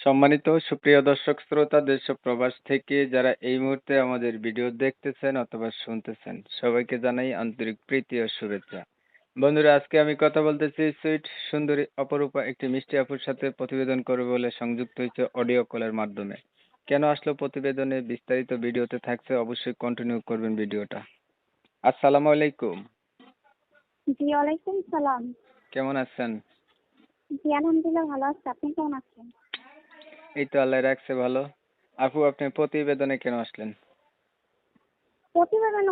সম্মানিত সুপ্রিয় দর্শক শ্রোতা দেশ প্রবাস থেকে যারা এই মুহূর্তে আমাদের ভিডিও দেখতেছেন অথবা শুনতেছেন সবাইকে জানাই আন্তরিক প্রীতি ও শুভেচ্ছা। বন্ধুরা আজকে আমি কথা বলতেছি সুইট সুন্দরী অপরূপা একটি মিষ্টি আপুর সাথে প্রতিবেদন করবে বলে সংযুক্ত হয়েছে অডিও কলের মাধ্যমে। কেন আসলো প্রতিবেদনে বিস্তারিত ভিডিওতে থাকছে অবশ্যই কন্টিনিউ করবেন ভিডিওটা। আসসালামু আলাইকুম। জি ওয়ালাইকুম সালাম। কেমন আছেন? জি আলহামদুলিল্লাহ ভালো আছি। আপনি কেমন আছেন? এই তো আল্লাহ রাখছে ভালো। আপু আপনি প্রতিবেদনে কেন আসলেন? প্রতিবেদন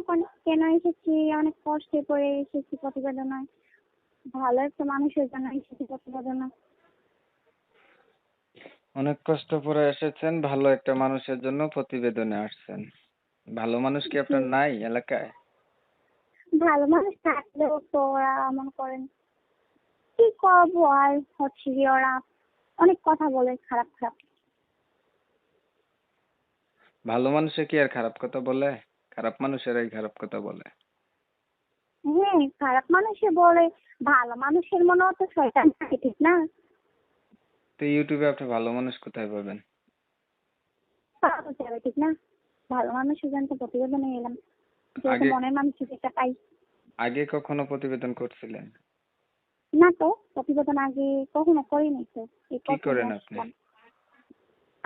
কেন এসেছি? অনেক কষ্টে পড়ে এসেছি প্রতিবেদনে ভালো একটা মানুষের জন্য এসেছি প্রতিবেদনে। অনেক কষ্ট করে এসেছেন ভালো একটা মানুষের জন্য প্রতিবেদনে আসছেন। ভালো মানুষ কি আপনার নাই এলাকায়? ভালো মানুষ থাকলেও তো ওরা মনে করেন। কি করব আর হচ্ছে কি ওরা অনেক কথা বলে খারাপ খারাপ। ভালো মানুষে কি আর খারাপ কথা বলে? খারাপ মানুষেরাই খারাপ কথা বলে। হ্যাঁ খারাপ মানুষে বলে ভালো মানুষের মনেও তো শয়তান থাকে ঠিক না? তো ইউটিউবে আপনি ভালো মানুষ কোথায় পাবেন? পাওয়া যাবে ঠিক না? ভালো মানুষের জন্য তো প্রতিবেদনে এলাম। যেহেতু আগে- মনের মানুষের যেটা পাই। আগে কখনো প্রতিবেদন করছিলেন? না তো প্রতিবেদন আগে কখনো করিনি তো। কি করেন আপনি?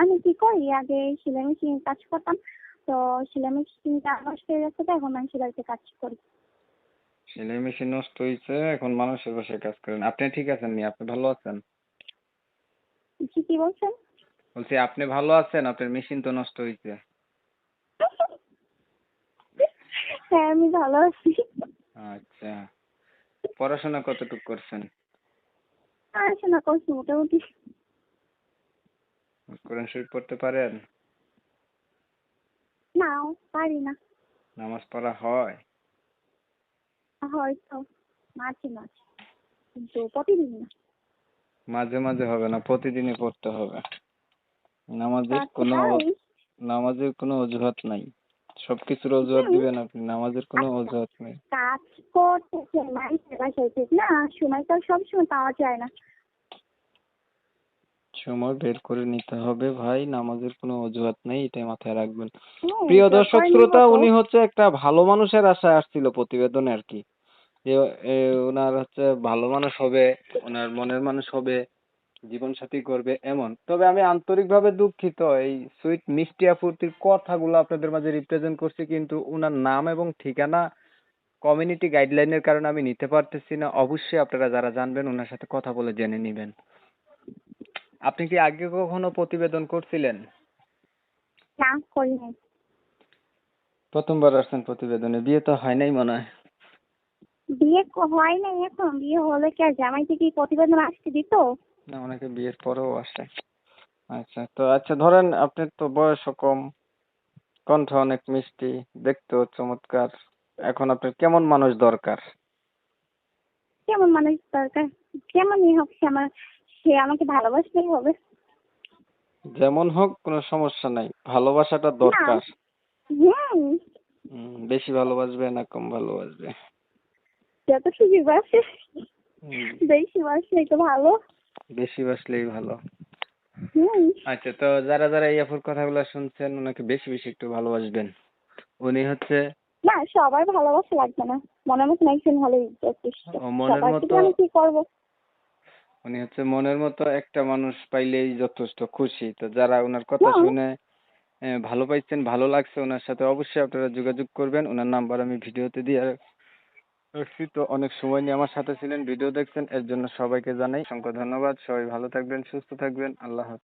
আমি কি করি? আগে সেলাই মেশিন কাজ করতাম। তো সেলাই মেশিনটা নষ্ট হয়ে গেছে তো এখন আমি সেলাইতে কাজ করি। সেলাই মেশিন নষ্ট হয়েছে এখন মানুষের বাসায় কাজ করেন। আপনি ঠিক আছেন নি? আপনি ভালো আছেন? জি কি বলছেন? বলছি আপনি ভালো আছেন? আপনার মেশিন তো নষ্ট হয়েছে হ্যাঁ আমি ভালো আছি। আচ্ছা। পড়াশোনা কতটুকু করছেন? পড়াশোনা করছি মোটামুটি। কোরআন শরীফ পড়তে পারেন? না পারি না। নামাজ পড়া হয়? হয়তো মাঝে মাঝে। কিন্তু প্রতিদিন না। মাঝে মাঝে হবে না প্রতিদিনই পড়তে হবে। নামাজের কোনো? নামাজের কোনো অজুহাত নাই। সবকিছুর অজুহাত দিবেন আপনি নামাজের কোনো আচ্ছা। অজুহাত নেই। কাজ করতেছে মানুষের বাসায় ঠিক না সময় তো সবসময় পাওয়া যায় না। সময় বের করে নিতে হবে ভাই। নামাজের কোনো অজুহাত নেই এটাই মাথায় রাখবেন। প্রিয় দর্শক শ্রোতা উনি হচ্ছে একটা ভালো মানুষের আশায় আসছিল প্রতিবেদনে আর কি। যে ওনার হচ্ছে ভালো মানুষ হবে ওনার মনের মানুষ হবে জীবন সাথী করবে এমন। তবে আমি আন্তরিকভাবে দুঃখিত এই সুইট মিষ্টি আপুর্তির কথাগুলো আপনাদের মাঝে রিপ্রেজেন্ট করছি কিন্তু ওনার নাম এবং ঠিকানা কমিউনিটি গাইডলাইনের কারণে আমি নিতে পারতেছি না। অবশ্যই আপনারা যারা জানবেন ওনার সাথে কথা বলে জেনে নেবেন। আপনি কি আগে কখনো প্রতিবেদন করছিলেন? না করি নাই প্রথমবার আসছেন প্রতিবেদনে বিয়ে তো হয় নাই মনে হয়। বিয়ে ক- হয় নাই এখন বিয়ে হলে কি আর জামাই থেকে প্রতিবেদন আসতে দিত? না অনেকে বিয়ের পরেও আসে। আচ্ছা তো আচ্ছা ধরেন আপনার তো বয়সও কম কণ্ঠ অনেক মিষ্টি দেখতেও চমৎকার। এখন আপনার কেমন মানুষ দরকার? কেমন মানুষ দরকার? কেমনই হোক সে আমার সে আমাকে ভালোবাসলেই হবে। যেমন হোক কোনো সমস্যা নাই। ভালোবাসাটা দরকার। হুম হুম, বেশি ভালোবাসবে না কম ভালোবাসবে? যত সুযোগ বাসে। বেশি বাসলেই তো ভালো। বেশি বাসলেই ভালো। আচ্ছা তো যারা যারা এই আপুর কথাগুলো শুনছেন ওনাকে বেশি বেশি একটু ভালোবাসবেন। উনি হচ্ছে না সবার ভালোবাসা লাগবে না। মনের মতন একজন হলেই যথেষ্ট। মনের মতো- আমি কি করব? উনি হচ্ছে মনের মতো একটা মানুষ পাইলেই যথেষ্ট খুশি। তো যারা ওনার কথা শুনে আহ, ভালো পাইছেন ভালো লাগছে ওনার সাথে অবশ্যই আপনারা যোগাযোগ করবেন। ওনার নাম্বার আমি ভিডিওতে দিয়ে রাখছি। তো অনেক সময় নিয়ে আমার সাথে ছিলেন ভিডিও দেখছেন এর জন্য সবাইকে জানাই অসংখ্য ধন্যবাদ। সবাই ভালো থাকবেন সুস্থ থাকবেন। আল্লাহ হাফেজ।